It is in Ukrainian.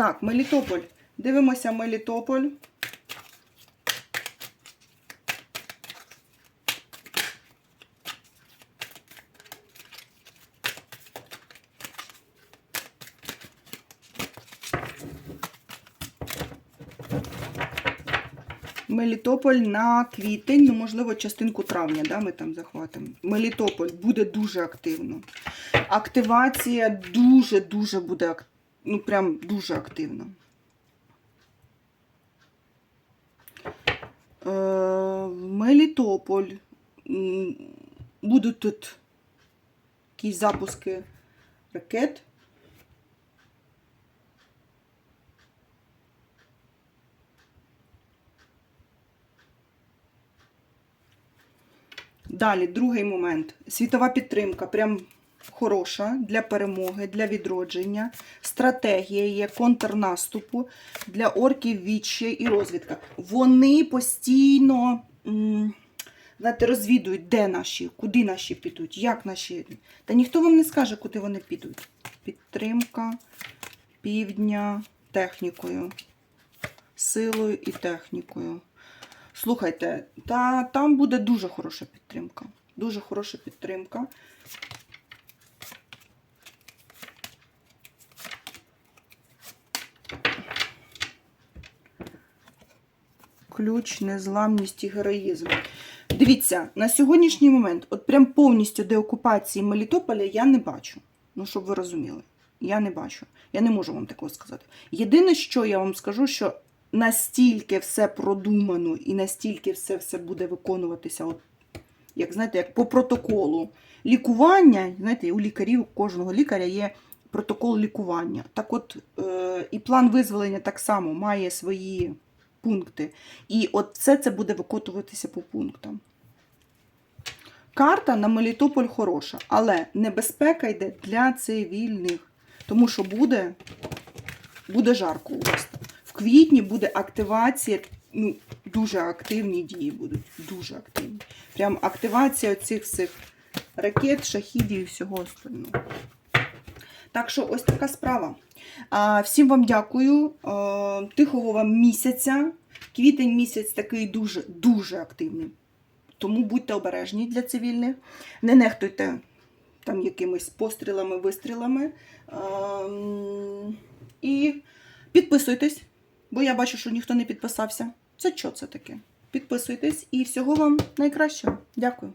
Так, Мелітополь. Дивимося Мелітополь. Мелітополь на квітень, ну, можливо, частинку травня, да, ми там захватимо. Мелітополь буде дуже активно. Активація дуже-дуже буде ак- ну, прям дуже активна. Е, Мелітополь. Будуть тут якісь запуски ракет. Далі, другий момент. Світова підтримка, прям хороша для перемоги, для відродження. Стратегія є контрнаступу для орків, відчай і розвідка. Вони постійно знаєте, розвідують, де наші, куди наші підуть, як наші. Та ніхто вам не скаже, куди вони підуть. Підтримка півдня технікою, силою і технікою. Слухайте, та там буде дуже хороша підтримка. Дуже хороша підтримка. Ключ, незламність і героїзм. Дивіться, на сьогоднішній момент, от прям повністю деокупації Мелітополя я не бачу. Ну, щоб ви розуміли. Я не бачу. Я не можу вам такого сказати. Єдине, що я вам скажу, що настільки все продумано і настільки все все буде виконуватися, от, як знаєте, як по протоколу лікування. Знаєте, у лікарів, у кожного лікаря є протокол лікування. Так от е, і план визволення так само має свої пункти. І от все це буде виконуватися по пунктам. Карта на Мелітополь хороша, але небезпека йде для цивільних. Тому що буде, буде жарко у вас. В квітні буде активація, ну, дуже активні дії будуть. Дуже активні. Прям активація цих всіх ракет, шахідів і всього остального. Так що ось така справа. Всім вам дякую. Тихого вам місяця. Квітень місяць такий дуже, дуже активний. Тому будьте обережні для цивільних. Не нехтуйте там якимись пострілами, вистрілами. І підписуйтесь, бо я бачу, що ніхто не підписався. Це що це таке? Підписуйтесь і всього вам найкращого. Дякую.